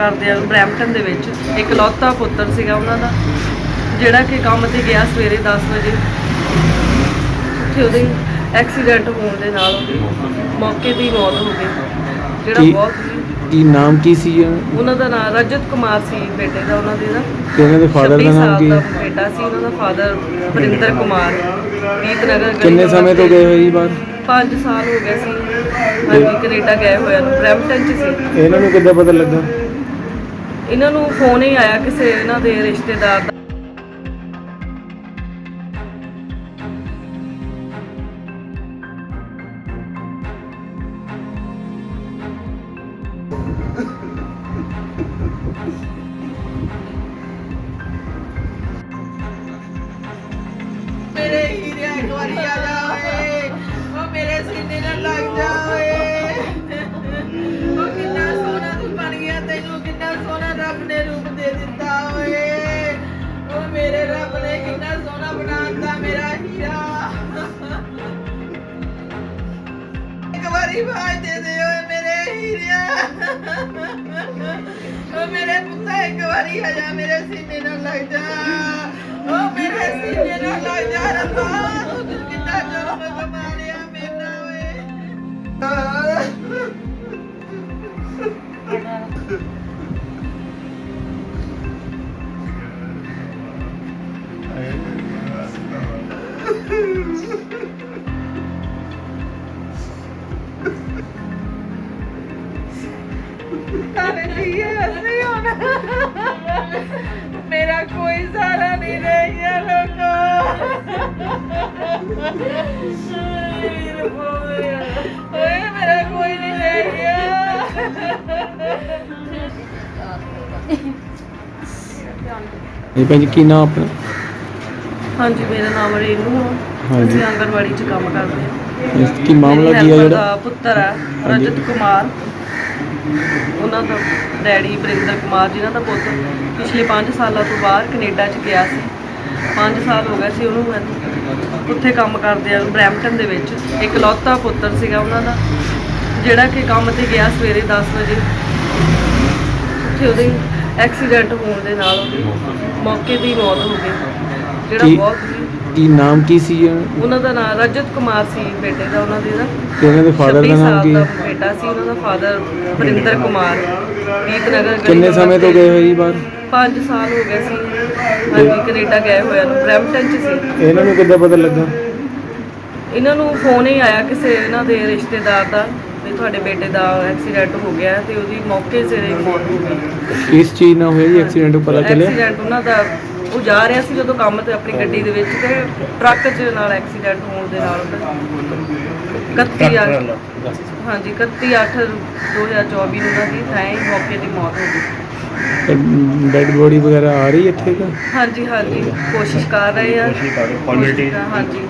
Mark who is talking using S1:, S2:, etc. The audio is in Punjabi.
S1: ਕਰਦੇ ਆ ਬਰੈਂਪਟਨ ਦੇ ਵਿੱਚ। ਇੱਕ ਲੌਤਾ ਪੁੱਤਰ ਸੀਗਾ ਉਹਨਾਂ ਦਾ ਜਿਹੜਾ ਕਿ ਕੰਮ ਤੇ ਗਿਆ ਸਵੇਰੇ 10 ਵਜੇ। ਉੱਥੇ ਉਹਦੇ ਐਕਸੀਡੈਂਟ ਹੋਣ ਦੇ ਨਾਲ ਉਹਦੀ ਮੌਕੇ ਦੀ ਮੌਤ ਹੋ ਗਈ। ਜਿਹੜਾ
S2: ਕੀ-
S1: ਬਹੁਤ ਹੀ
S2: ਕੀ ਨਾਮ ਕੀ ਸੀ ਉਹਨਾਂ
S1: ਉਹਨਾਂ ਦਾ ਨਾਮ ਰਜਤ ਕੁਮਾਰ ਸੀ ਬੇਟੇ ਦਾ ਉਹਨਾਂ ਦੇ ਦਾ।
S2: ਤੇ ਉਹਨਾਂ ਦੇ ਫਾਦਰ
S1: 26
S2: ਦਾ ਨਾਮ
S1: ਸਾਲ
S2: ਕੀ?
S1: ਦਾ
S2: ਹੈ
S1: ਬੇਟਾ ਸੀ ਉਹਨਾਂ ਦਾ ਫਾਦਰ ਵਰਿੰਦਰ ਕੁਮਾਰ। ਗੀਤਨਗਰ ਗਲੀ
S2: ਕਿੰਨੇ ਸਮੇਂ ਤੋਂ
S1: ਤੇ।
S2: ਗਏ ਹੋਏ ਜੀ ਬਾਹਰ?
S1: 5 ਸਾਲ ਹੋ ਗਏ ਸੀ। ਹਾਂਜੀ ਕੈਨੇਡਾ ਗਏ ਹੋਏ ਨੂੰ। ਬਰੈਂਪਟਨ ਚ ਸੀ।
S2: ਇਹਨਾਂ ਨੂੰ ਕਿੱਦਾਂ ਪਤਾ ਲੱਗਾ?
S1: ਇਹਨਾਂ ਨੂੰ ਫੋਨ ਹੀ ਆਇਆ ਕਿਸੇ ਇਹਨਾਂ ਦੇ ਰਿਸ਼ਤੇਦਾਰ ਦਾ।
S3: ਮੇਰੇ ਹੀਰੇ ਇੱਕ ਵਾਰੀ ਆ ਜਾਵੇ। ਉਹ ਮੇਰੇ ਸੀਨੇ ਨਾਲ ਲੱਗ ਜਾਵੇ। ਉਹ ਇੱਕ ਵਾਰੀ ਬਾਜ ਦੇ ਦੇ ਓਏ ਮੇਰੇ ਹੀਰਿਆ। ਉਹ ਮੇਰੇ ਪੁੱਤਾ, ਇੱਕ ਵਾਰੀ ਆ ਜਾ, ਮੇਰੇ ਸੀਨੇ ਨਾਲ ਲੱਗ ਜਾ। ਉਹ ਮੇਰੇ ਸੀਨੇ ਨਾਲ ਲੱਗ ਜਾ, ਰੱਬਾ, ਤੂੰ ਕਿੰਨਾ ਜੋਰ ਕਮਾਲਿਆ ਮੇਰਾ ਓਏ। ਅਸੀਂ ਹੁਣ ਮੇਰਾ ਕੋਈ ਸਹਾਰਾ ਨਹੀਂ ਰਹਿ ਗਿਆ ਲੋਕੋ। ਓਏ ਮੇਰਾ ਕੋਈ ਨਹੀਂ ਰਹਿ ਗਿਆ।
S2: ਇਹ ਭਾਜੀ ਕੀ ਨਾਮ ਆਪਣਾ?
S1: ਹਾਂਜੀ ਮੇਰਾ ਨਾਮ ਰੇਨੂ ਆ।
S2: ਹਾਂਜੀ।
S1: ਅਸੀਂ ਆਂਗਣਵਾੜੀ 'ਚ ਕੰਮ ਕਰਦੇ ਹਾਂ।
S2: ਇਸ ਕੀ ਮਾਮਲਾ
S1: ਮੇਰੀ
S2: ਕੀ ਹੈ
S1: helper
S2: ਜਿਹੜਾ?
S1: ਦਾ ਪੁੱਤਰ ਹੈ
S2: ਹਾਂਜੀ।
S1: ਰਜਤ ਕੁਮਾਰ। ਉਹਨਾਂ ਦਾ ਡੈਡੀ ਬਰਿੰਦਰ ਕੁਮਾਰ ਜਿਨ੍ਹਾਂ ਦਾ ਪੁੱਤ ਪਿਛਲੇ 5 ਸਾਲਾਂ ਤੋਂ ਬਾਹਰ ਕੈਨੇਡਾ 'ਚ ਗਿਆ ਸੀ। 5 ਸਾਲ ਹੋ ਗਏ ਸੀ ਉਹਨੂੰ ਉੱਥੇ ਕੰਮ ਕਰਦੇ ਆ ਬਰੈਂਪਟਨ ਦੇ ਵਿੱਚ। ਇੱਕ ਲੌਤਾ ਪੁੱਤਰ ਸੀਗਾ ਉਹਨਾਂ ਦਾ ਜਿਹੜਾ ਕਿ ਕੰਮ ਤੇ ਗਿਆ ਸਵੇਰੇ 10 ਵਜੇ। ਉੱਥੇ ਉਹਦੇ ਐਕਸੀਡੈਂਟ ਹੋਣ ਦੇ ਨਾਲ ਉਹਦੀ ਮੌਕੇ ਦੀ ਮੌਤ ਹੋ ਗਈ। ਜਿਹੜਾ ਬਹੁਤ ਹੀ
S2: ਕੀ ਨਾਮ ਕੀ ਸੀ ਉਹਨਾਂ
S1: ਉਹਨਾਂ ਦਾ ਨਾਮ ਰਜਤ ਕੁਮਾਰ ਸੀ ਬੇਟੇ ਦਾ ਉਹਨਾਂ ਦੇ ਦਾ।
S2: ਤੇ ਉਹਨਾਂ ਦੇ ਫਾਦਰ ਦਾ
S1: 26
S2: ਨਾਮ
S1: ਸਾਲ
S2: ਕੀ?
S1: ਦਾ
S2: ਹੈ
S1: ਬੇਟਾ ਸੀ ਉਹਨਾਂ ਦਾ ਫਾਦਰ ਵਰਿੰਦਰ ਕੁਮਾਰ। ਗੀਤਨਗਰ ਗਲੀ
S2: ਕਿੰਨੇ
S1: ਨੰਬਰ
S2: ਸਮੇਂ ਤੋਂ। ਗਏ ਹੋਏ ਜੀ ਬਾਹਰ?
S1: 5 ਸਾਲ ਹੋ ਗਏ ਸੀ। ਹਾਂਜੀ ਕੈਨੇਡਾ ਗਏ ਹੋਏ ਨੂੰ ਬਰੈਂਪਟਨ ਚ ਸੀ।
S2: ਇਹਨਾਂ ਨੂੰ ਕਿੱਦਾਂ ਪਤਾ ਲੱਗਾ?
S1: ਇਹਨਾਂ ਨੂੰ ਫੋਨ ਹੀ ਆਇਆ ਕਿਸੇ ਇਹਨਾਂ ਦੇ ਰਿਸ਼ਤੇਦਾਰ ਦਾ ਵੀ ਤੁਹਾਡੇ ਬੇਟੇ ਦਾ ਐਕਸੀਡੈਂਟ ਹੋ ਗਿਆ ਹੈ ਤੇ ਉਹਦੀ ਮੌਕੇ ਸਿਰ ਹੀ ਮੌਤ ਹੋ ਗਈ।
S2: ਕਿਸ ਚੀਜ਼ ਨਾਲ ਹੋਇਆ ਜੀ? ਐਕਸੀਡੈਂਟ ਪਤਾ ਚੱਲਿਆ?
S1: ਐਕਸੀਡੈਂਟ ਉਹਨਾਂ ਦਾ ਉਹ ਜਾ ਰਿਹਾ ਸੀ ਜਦੋਂ ਕੰਮ ਤੇ ਆਪਣੀ ਗੱਡੀ ਦੇ ਵਿੱਚ ਤੇ ਟਰੱਕ 'ਚ ਨਾਲ ਐਕਸੀਡੈਂਟ ਹੋਣ ਦੇ ਨਾਲ ਉਹਦਾ 31 ਅੱਠ ਹਾਂਜੀ 31 8 2024 ਨੂੰ ਦੀ ਥਾਂ ਹੀ ਮੌਕੇ ਦੀ ਮੌਤ ਹੋ ਗਈ।
S2: ਡੈਡ ਬੋਡੀ ਵਗੈਰਾ ਆ ਰਹੀ ਇੱਥੇ ਕਾ?
S1: ਹਾਂਜੀ ਹਾਂਜੀ ਕੋਸ਼ਿਸ਼ ਕਰ ਰਹੇ ਆ। ਕੋਸ਼ਿਸ਼ ਕਰ- ਹਾਂਜੀ।